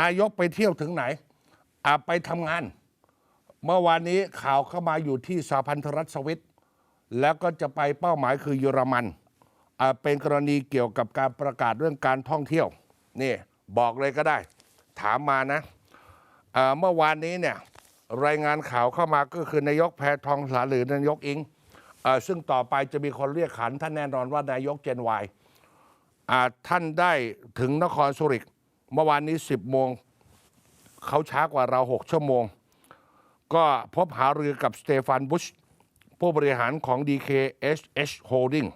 นายกไปเที่ยวถึงไหนอาไปทำงาน เมื่อวานนี้ข่าวเข้ามาอยู่ที่สหพันธรัฐสวิต แล้วก็จะไปเป้าหมายคือเยอรมันเป็นกรณีเกี่ยวกับการประกาศเรื่องการท่องเที่ยวนี่บอกเลยก็ได้ ถามมานะเมื่อวานนี้เนี่ยรายงานข่าวเข้ามาก็คือนายกแพทองสาหรือนายกอิงอซึ่งต่อไปจะมีคนเรียกขันท่านแน่นอนว่านายกเจนวายท่านได้ถึงนครสุริก เมื่อวานนี้ 10 โมง เขาช้ากว่าเรา 6 ชั่วโมง ก็พบหารือกับสเตฟานบุช ผู้บริหารของ DKSH Holding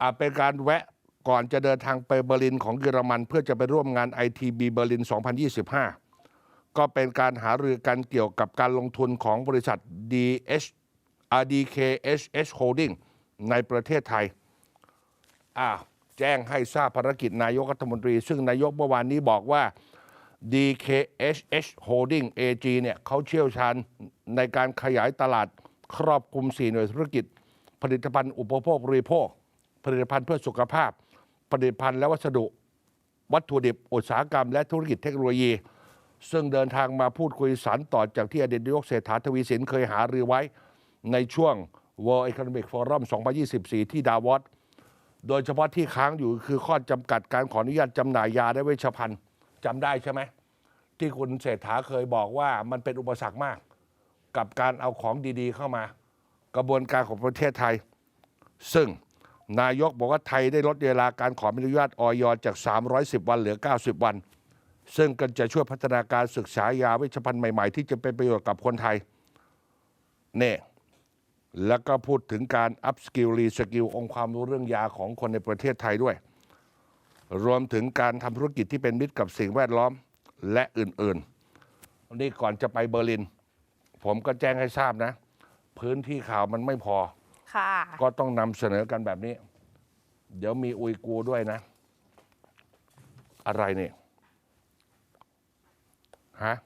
อาเป็นการแวะก่อนจะเดินทางไปเบอร์ลินของเยอรมัน เพื่อจะไปร่วมงาน ITB เบอร์ลิน 2025 ก็เป็นการหารือกันเกี่ยวกับการลงทุนของบริษัท DH อ่า DKSH Holding ในประเทศไทยอ้าว แจ้งให้ทราบภารกิจนายกรัฐมนตรี ซึ่งนายกเมื่อวานนี้บอกว่า DKSH Holding AG เนี่ยเขาเชี่ยวชาญในการขยายตลาดครอบคลุม 4 หน่วยธุรกิจ ผลิตภัณฑ์อุปโภคบริโภค ผลิตภัณฑ์เพื่อสุขภาพ ผลิตภัณฑ์และวัสดุ วัตถุดิบ อุตสาหกรรม และธุรกิจเทคโนโลยี ซึ่งเดินทางมาพูดคุยสารต่อจากที่อดีตนายกเศรษฐาทวีสินเคยหารือไว้ในช่วง World Economic Forum 2024 ที่ดาวอส โดยเฉพาะที่ค้างอยู่คือข้อจำกัดการขออนุญาตจำหน่ายยาและเวชภัณฑ์จำได้ใช่ไหม ที่คุณเศรษฐาเคยบอกว่ามันเป็นอุปสรรคมาก กับการเอาของดีๆเข้ามา กระบวนการของประเทศไทย ซึ่งนายกบอกว่าไทยได้ลดเวลาการขออนุญาตออยจาก 310 วันเหลือ 90 วัน ซึ่งก็จะช่วยพัฒนาการศึกษายาเวชภัณฑ์ใหม่ๆ ที่จะเป็นประโยชน์กับคนไทยเนี่ย แล้วก็พูดถึงการอัพสกิลรีสกิลองค์ความรู้เรื่องยาของคนในประเทศไทยด้วย รวมถึงการทำธุรกิจที่เป็นมิตรกับสิ่งแวดล้อมและอื่นๆ นี่ก่อนจะไปเบอร์ลิน ผมก็แจ้งให้ทราบนะ พื้นที่ข่าวมันไม่พอ ค่ะ ก็ต้องนำเสนอกันแบบนี้ เดี๋ยวมีอุยกูร์ด้วยนะ อะไรเนี่ยฮะ